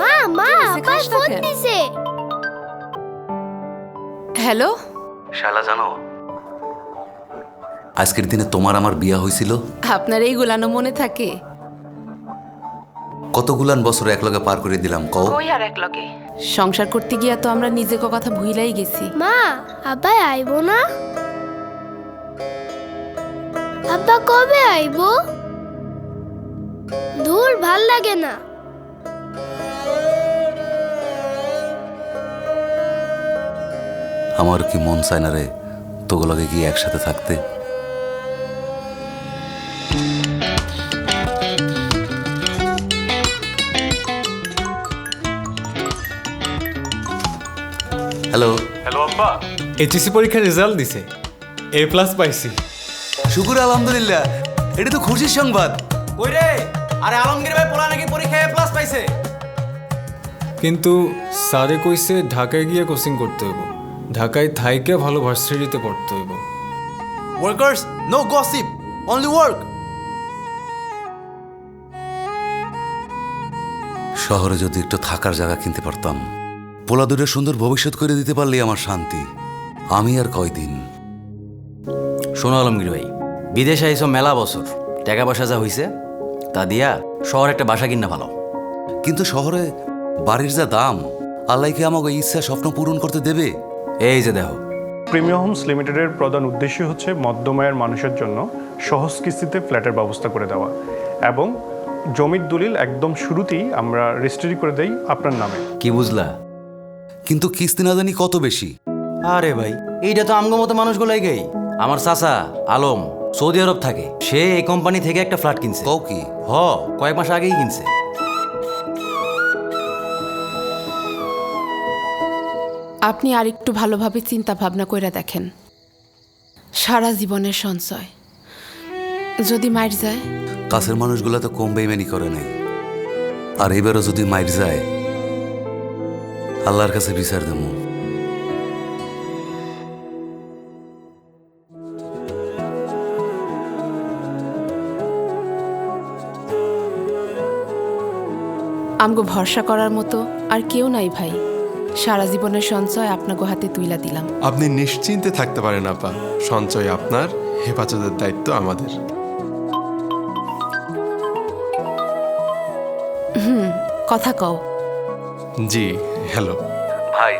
মা মা হয়েছে? আবার খাস না ফোন? দিছে। হ্যালো শালা জানো? আজকের দিনে তোমার আমার বিয়া হয়েছিল আপনার এই গুলানো মনে থাকে? কতগুলান বছর একলগে পার করে দিলাম কও? কই আর এক লগে সংসার করতে গিয়া তো আমরা নিজেকে কথা ভুইলাই গেছি। মা আব্বাই আইবো না? আব্বা কবে আইবো? দূর ভালো লাগে না। আমার কি মন চায় না রে তোগুলোকে কি একসাথে থাকতে? হ্যালো হ্যালো আব্বা। এইচএসসি পরীক্ষার রেজাল্ট দিছে। এ প্লাস পাইছি। শুকুর আলহামদুলিল্লাহ। এটা তো খুশির সংবাদ। ওই রে? আরে আলমগীর ভাই পোলা নাকি পরীক্ষায় প্লাস পাইছে? কিন্তু স্যারে কইছে ঢাকায় গিয়ে কোচিং করতে হইব। ঢাকায় থাইকে ভালো ভার্সিটিতে পড়তে হইব। Workers no gossip only work শহরে যদি একটু থাকার জায়গা কিনতে পারতাম পোলা দুটো সুন্দর ভবিষ্যৎ করে দিতে পারলেই আমার শান্তি। আমি আর কয়দিন? শোনো আলমগীর ভাই বিদেশে আইসো মেলা বছর টাকা পয়সা যা হইছে তা দিয়া শহর একটা বাসা কিনা ভালো। কিন্তু শহরে বাড়ির যা দাম আল্লাহ কি আমাকে ইচ্ছা স্বপ্ন পূরণ করতে দেবে? এই যে দেখো। প্রিমিয়াম হোমস লিমিটেডের প্রধান উদ্দেশ্য হচ্ছে মধ্যমায়ের মানুষের জন্য সহজ কিস্তিতে ফ্ল্যাটের ব্যবস্থা করে দেওয়া এবং জমির দলিল একদম শুরুতেই আমরা রেজিস্ট্রি করে দেই আপনার নামে। কি বুঝলা? কিন্তু কিস্তি না জানি কত বেশি? আরে ভাই এইটা তো আমগো মতো মানুষগুলাই গেই। আমার চাচা আলম সৌদি আরব থাকে। সে এই কোম্পানি থেকে একটা ফ্ল্যাট কিনছে। কও কি? হ কয়েক মাস আগেই কিনছে। আপনি আরেকটু ভালোভাবে চিন্তা ভাবনা কইরা দেখেন। সারা জীবনের সঞ্চয়। যদি মার যায়? কাছের মানুষগুলো তো কম বেইমানি করে নাই। আর এবারও যদি মাইর যায় আল্লাহর কাছে বিচার দেবো। আমগো ভরসা করার মতো আর কেউ নাই ভাই। সারা জীবনের সঞ্চয় আপনাকে হাতে তুইলা দিলাম। আপনি নিশ্চিন্তে থাকতে পারেন আপা। সঞ্চয় আপনার হেফাজতের দায়িত্ব আমাদের। কথা কও। জি হ্যালো। ভাই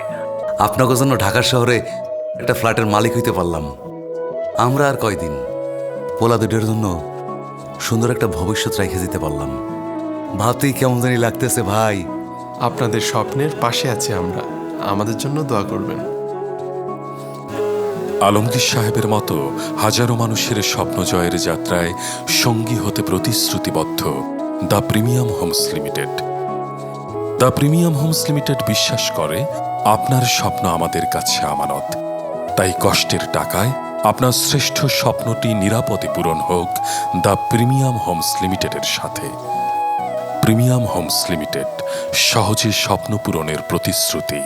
আপনাকে জন্য ঢাকা শহরে একটা ফ্ল্যাটের মালিক হইতে পারলাম। আমরা আর কয়দিন? পোলা দুটোর জন্য সুন্দর একটা ভবিষ্যৎ রেখে দিতে পারলাম। ভাবতেই কেমন জানি লাগতেছে ভাই। আপনাদের স্বপ্নের পাশে আছি আমরা। আমাদের জন্য দোয়া করবেন। আলমগীর সাহেবের মতো হাজারো মানুষের স্বপ্ন জয়ের যাত্রায় সঙ্গী হতে প্রতিশ্রুতিবদ্ধ the premium homes limited. The premium homes limited বিশ্বাস করে, আপনার স্বপ্ন আমাদের কাছে আমানত। তাই কষ্টের টাকায় আপনার শ্রেষ্ঠ স্বপ্নটি নিরাপদে পূরণ হোক দ্য প্রিমিয়াম হোমস লিমিটেডের সাথে। প্রিমিয়াম হোমস লিমিটেড সহজে স্বপ্ন পূরণের প্রতিশ্রুতি।